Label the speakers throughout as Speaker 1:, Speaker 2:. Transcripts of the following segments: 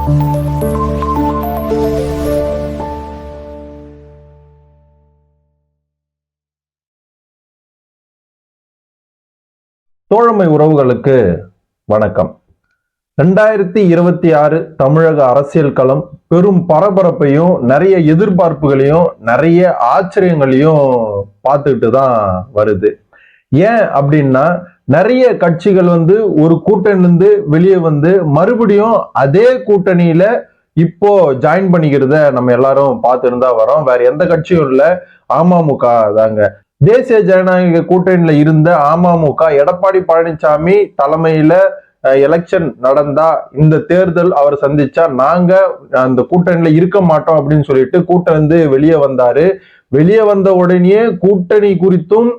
Speaker 1: தோழமை உறவுகளுக்கு வணக்கம். ரெண்டாயிரத்தி இருபத்தி ஆறு தமிழக அரசியல் களம் பெரும் பரபரப்பையும் நிறைய எதிர்பார்ப்புகளையும் நிறைய ஆச்சரியங்களையும் பார்த்துக்கிட்டு தான் வருது. ஏன் அப்படின்னா நிறைய கட்சிகள் வந்து ஒரு கூட்டணிலிருந்து வெளியே வந்து மறுபடியும் அதே கூட்டணியில இப்போ ஜாயின் பண்ணிக்கிறத நம்ம எல்லாரும் பார்த்துருந்தா வரோம். வேற எந்த கட்சியும் இல்லை. அமமுக தாங்க. தேசிய ஜனநாயக கூட்டணியில இருந்த அமமுக எடப்பாடி பழனிசாமி தலைமையில எலெக்ஷன் நடந்தா இந்த தேர்தல் அவர் சந்திச்சா நாங்க அந்த கூட்டணியில இருக்க மாட்டோம் அப்படின்னு சொல்லிட்டு கூட்டம் வந்து வெளியே வந்தாரு. வெளியே வந்த உடனே கூட்டணி குறித்தும்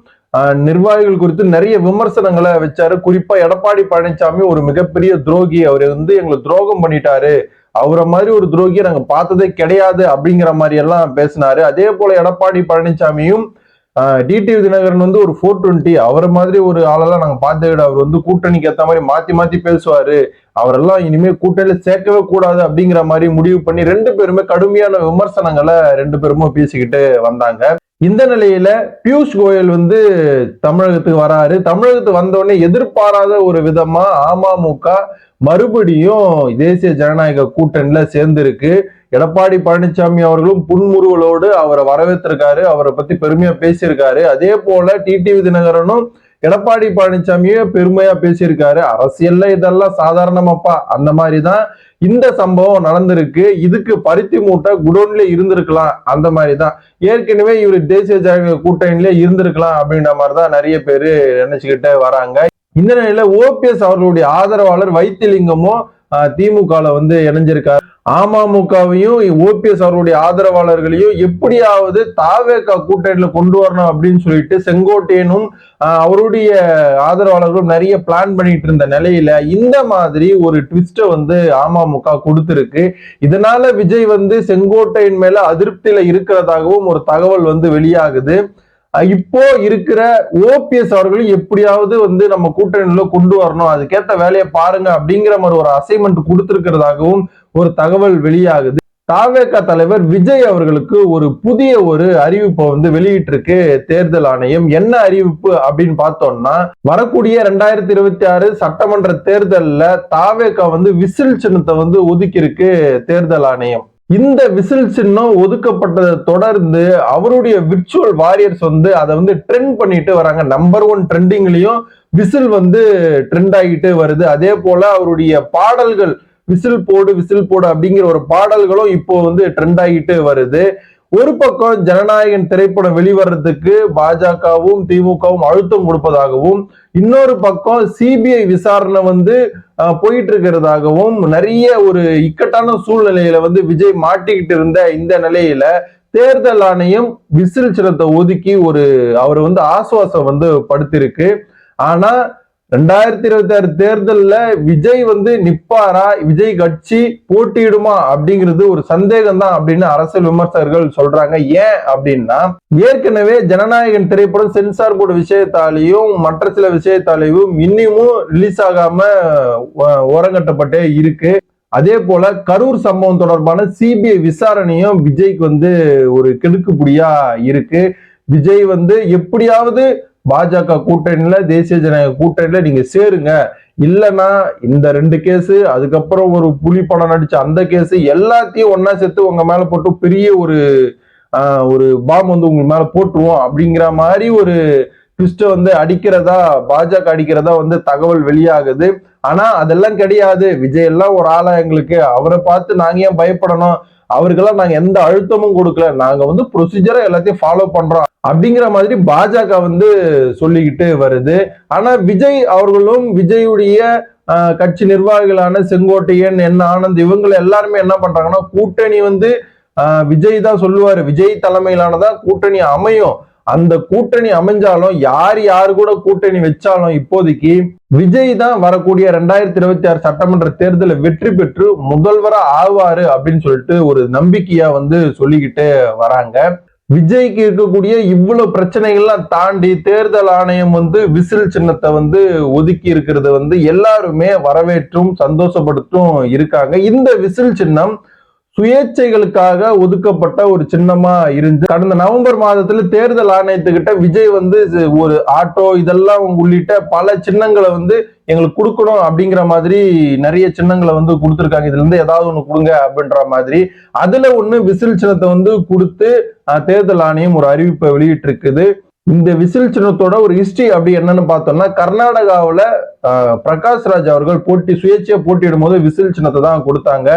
Speaker 1: நிர்வாகிகள் குறித்து நிறைய விமர்சனங்களை வச்சாரு. குறிப்பா எடப்பாடி பழனிசாமி ஒரு மிகப்பெரிய துரோகி. அவர் வந்து எங்களை துரோகம் பண்ணிட்டாரு. அவரை மாதிரி ஒரு துரோகியை நாங்க பார்த்ததே கிடையாது அப்படிங்கிற மாதிரி எல்லாம் பேசினாரு. அதே போல எடப்பாடி பழனிசாமியும் டிடிவி தினகரன் வந்து ஒரு ஃபோர் டுவெண்ட்டி அவரை மாதிரி ஒரு ஆளெல்லாம் நாங்க பார்த்து அவர் வந்து கூட்டணிக்கு ஏற்ற மாதிரி மாத்தி மாத்தி பேசுவாரு. அவரெல்லாம் இனிமே கூட்டணியில சேர்க்கவே கூடாது அப்படிங்கிற மாதிரி முடிவு பண்ணி ரெண்டு பேருமே கடுமையான விமர்சனங்களை ரெண்டு பேருமே பேசிக்கிட்டு வந்தாங்க. இந்த நிலையில பியூஷ் கோயல் வந்து தமிழகத்துக்கு வராரு. தமிழகத்துக்கு வந்தோடனே எதிர்பாராத ஒரு விதமா அமமுக மறுபடியும் தேசிய ஜனநாயக கூட்டணியில சேர்ந்திருக்கு. எடப்பாடி பழனிசாமி அவர்களும் புன்முறுவலோடு அவரை வரவேற்றிருக்காரு. அவரை பத்தி பெருமையா பேசியிருக்காரு. அதே போல டிடிவி தினகரனும் எடப்பாடி பழனிசாமியே பெருமையா பேசியிருக்காரு. அரசியல்ல இதெல்லாம் சாதாரணமாப்பா. அந்த மாதிரிதான் இந்த சம்பவம் நடந்திருக்கு. இதுக்கு பருத்தி மூட்டை குடோன்ல இருந்திருக்கலாம். அந்த மாதிரி தான் ஏற்கனவே இவர் தேசிய ஜனநாயக கூட்டணியில இருந்திருக்கலாம் அப்படின்ற மாதிரி தான் நிறைய பேர் நினைச்சுக்கிட்டே வராங்க. இந்த நிலையில ஓபிஎஸ் அவர்களுடைய ஆதரவாளர் வைத்திலிங்கமும் திமுகல வந்து இணைஞ்சிருக்காரு. அமமுகவையும் ஓபிஎஸ் அவருடைய ஆதரவாளர்களையும் எப்படியாவது தாவேக்கா கூட்டணியில கொண்டு வரணும் அப்படின்னு சொல்லிட்டு செங்கோட்டையனும் அவருடைய ஆதரவாளர்களும் நிறைய பிளான் பண்ணிட்டு இருந்த நிலையில இந்த மாதிரி ஒரு ட்விஸ்ட வந்து அமமுக கொடுத்திருக்கு. இதனால விஜய் வந்து செங்கோட்டையன் மேல அதிருப்தியில இருக்கிறதாகவும் ஒரு தகவல் வந்து வெளியாகுது. இப்போ இருக்கிற ஓபிஎஸ் அவர்களும் எப்படியாவது வந்து நம்ம கூட்டணியில கொண்டு வரணும். அதுக்கேற்ற வேலையை பாருங்க அப்படிங்கிற மாதிரி ஒரு அசைன்மெண்ட் கொடுத்திருக்கிறதாகவும் ஒரு தகவல் வெளியாகுது. தாவேக தலைவர் விஜய் அவர்களுக்கு ஒரு புதிய ஒரு அறிவிப்பை வந்து வெளியிட்டிருக்கு தேர்தல் ஆணையம். என்ன அறிவிப்பு அப்படின்னு பார்த்தோம்னா வரக்கூடிய ரெண்டாயிரத்தி இருபத்தி ஆறு சட்டமன்ற தேர்தலில் தாவேகா வந்து விசில் சின்னத்தை வந்து ஒதுக்கியிருக்கு தேர்தல் ஆணையம். இந்த விசில் சின்னம் ஒதுக்கப்பட்டதை தொடர்ந்து அவருடைய விர்ச்சுவல் வாரியர்ஸ் வந்து அதை வந்து ட்ரெண்ட் பண்ணிட்டு வராங்க. நம்பர் ஒன் ட்ரெண்டிங்லயும் விசில் வந்து ட்ரெண்ட் ஆகிட்டு வருது. அதே போல அவருடைய பாடல்கள் விசில் போடு விசில் போடு அப்படிங்கிற ஒரு பாடல்களும் இப்போ வந்து ட்ரெண்ட் ஆகிட்டு வருது. ஒரு பக்கம் ஜனநாயகன் திரைப்படம் வெளிவரத்துக்கு பாஜகவும் திமுகவும் அழுத்தம் கொடுப்பதாகவும் இன்னொரு பக்கம் சிபிஐ விசாரணை வந்து போயிட்டு இருக்கிறதாகவும் நிறைய ஒரு இக்கட்டான சூழ்நிலையில வந்து விஜய் மாட்டிக்கிட்டு இருந்த இந்த நிலையில தேர்தல் ஆணையம் விசில் சிரத்தை ஒதுக்கி ஒரு அவர் வந்து ஆசுவாசம் வந்து படுத்திருக்கு. ஆனா ரெண்டாயிரத்தி இருபத்தி ஆறு தேர்தலில் விஜய் வந்து நிப்பாரா? விஜய் கட்சி போட்டியிடுமா? அப்படிங்கிறது ஒரு சந்தேகம் தான் அப்படின்னு அரசியல் விமர்சகர்கள் சொல்றாங்க. ஏன் அப்படின்னா ஏற்கனவே ஜனநாயகன் திரைப்படம் சென்சார் போர்டு விஷயத்தாலையும் மற்ற சில விஷயத்தாலேயும் இன்னமும் ரிலீஸ் ஆகாம ஓரங்கட்டப்பட்டே இருக்கு. அதே போல கரூர் சம்பவம் தொடர்பான சிபிஐ விசாரணையும் விஜய்க்கு வந்து ஒரு கெடுக்குப்படியா இருக்கு. விஜய் வந்து எப்படியாவது பாஜக கூட்டணியில தேசிய ஜனநாயக கூட்டணியில நீங்க சேருங்க. இல்லைன்னா இந்த ரெண்டு கேஸ் அதுக்கப்புறம் ஒரு புலி படம் நடிச்ச அந்த கேஸ் எல்லாத்தையும் ஒன்னா சேர்த்து உங்க மேல போட்டு பெரிய ஒரு ஒரு பாம் வந்து உங்க மேல போட்டுருவோம் அப்படிங்கிற மாதிரி ஒரு ட்விஸ்ட வந்து அடிக்கிறதா பாஜக அடிக்கிறதா வந்து தகவல் வெளியாகுது. ஆனா அதெல்லாம் கிடையாது. விஜய் எல்லாம் ஒரு ஆளா எங்களுக்கு. அவரை பார்த்து நாங்க ஏன் பயப்படணும்? அவருக்கெல்லாம் நாங்க எந்த அழுத்தமும் கொடுக்கல. நாங்க வந்து ப்ரொசீஜரை எல்லாத்தையும் ஃபாலோ பண்றோம். அப்படிங்கிற மாதிரி பாஜக வந்து சொல்லிக்கிட்டு வருது. ஆனா விஜய் அவர்களும் விஜயுடைய கட்சி நிர்வாகிகளான செங்கோட்டையன் என் ஆனந்த் இவங்க எல்லாருமே என்ன பண்றாங்கன்னா கூட்டணி வந்து விஜய் தான் சொல்லுவாரு. விஜய் தலைமையிலானதான் கூட்டணி அமையும். அந்த கூட்டணி அமைஞ்சாலும் யார் யார் கூட கூட்டணி வச்சாலும் இப்போதைக்கு விஜய் தான் வரக்கூடிய ரெண்டாயிரத்தி இருபத்தி ஆறு சட்டமன்ற தேர்தலில் வெற்றி பெற்று முதல்வரா ஆவாரு அப்படின்னு சொல்லிட்டு ஒரு நம்பிக்கையா வந்து சொல்லிக்கிட்டு வராங்க. விஜய்க்கு இருக்கக்கூடிய இவ்வளவு பிரச்சனைகள்லாம் தாண்டி தேர்தல் ஆணையம் வந்து விசில் சின்னத்தை வந்து ஒதுக்கி இருக்கிறது வந்து எல்லாருமே வரவேற்றும் சந்தோஷப்படுத்தும் இருக்காங்க. இந்த விசில் சின்னம் சுயேட்சைகளுக்காக ஒதுக்கப்பட்ட ஒரு சின்னமா இருந்து கடந்த நவம்பர் மாதத்துல தேர்தல் ஆணையத்துக்கிட்ட விஜய் வந்து இது ஒரு ஆட்டோ இதெல்லாம் உள்ளிட்ட பல சின்னங்களை வந்து எங்களுக்கு கொடுக்கணும் அப்படிங்கிற மாதிரி நிறைய சின்னங்களை வந்து கொடுத்துருக்காங்க. இதுல இருந்து ஏதாவது ஒண்ணு கொடுங்க அப்படின்ற மாதிரி. அதுல ஒண்ணு விசில் சின்னத்தை வந்து கொடுத்து தேர்தல் ஆணையம் ஒரு அறிவிப்பை வெளியிட்டு இருக்குது இந்த விசில் சின்னத்தோட ஒரு ஹிஸ்டரி அப்படி என்னன்னு பார்த்தோம்னா கர்நாடகாவில் பிரகாஷ் ராஜ் அவர்கள் போட்டி சுயேட்சையாக போட்டியிடும் போது விசில் சின்னத்தை தான் கொடுத்தாங்க.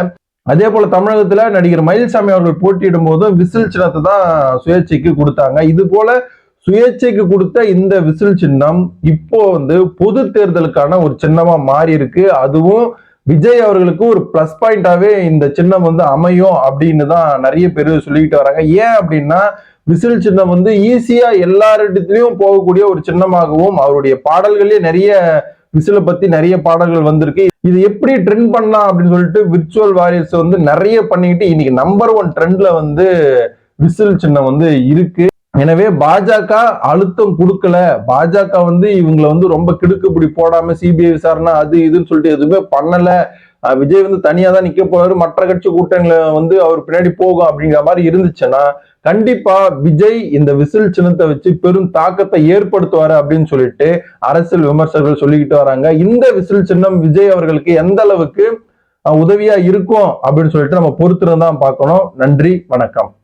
Speaker 1: அதே போல தமிழகத்துல நடிகர் மயில்சாமி அவர்கள் போட்டியிடும் போதும் விசில் சின்னத்தை தான் சுயேட்சைக்கு கொடுத்தாங்க. இது போல சுயேட்சைக்கு கொடுத்த இந்த விசில் சின்னம் இப்போ வந்து பொது தேர்தலுக்கான ஒரு சின்னமா மாறி இருக்கு அதுவும் விஜய் அவர்களுக்கு ஒரு பிளஸ் பாயிண்டாவே இந்த சின்னம் வந்து அமையும் அப்படின்னு தான் நிறைய பேர் சொல்லிக்கிட்டு வராங்க. ஏன் அப்படின்னா விசில் சின்னம் வந்து ஈஸியா எல்லாரிடத்துலயும் போகக்கூடிய ஒரு சின்னமாகவும் அவருடைய பாடல்களே நிறைய விசிலை பத்தி நிறைய பாடல்கள் வந்திருக்கு. இது எப்படி ட்ரெண்ட் பண்ணலாம் அப்படின்னு சொல்லிட்டு விர்ச்சுவல் வாரியர்ஸ் வந்து நிறைய பண்ணிக்கிட்டு இன்னைக்கு நம்பர் ஒன் ட்ரெண்ட்ல வந்து விசில் சின்னம் வந்து இருக்கு. எனவே பாஜக அழுத்தம் கொடுக்கல. பாஜக வந்து இவங்களை வந்து ரொம்ப கிடுக்குப்பிடி போடாம சிபிஐ விசாரணை அது இதுன்னு சொல்லிட்டு எதுவுமே பண்ணல. விஜய் வந்து தனியா தான் நிக்க போறாரு. மற்ற கட்சி கூட்டங்களை வந்து அவர் பின்னாடி போகும் அப்படிங்கிற மாதிரி இருந்துச்சுன்னா கண்டிப்பா விஜய் இந்த விசில் சின்னத்தை வச்சு பெரும் தாக்கத்தை ஏற்படுத்துவாரு அப்படின்னு சொல்லிட்டு அரசியல் விமர்சகர்கள் சொல்லிக்கிட்டு வராங்க. இந்த விசில் சின்னம் விஜய் அவர்களுக்கு எந்த அளவுக்கு உதவியா இருக்கும் அப்படின்னு சொல்லிட்டு நம்ம பொறுத்திருந்தான் பார்க்கணும். நன்றி வணக்கம்.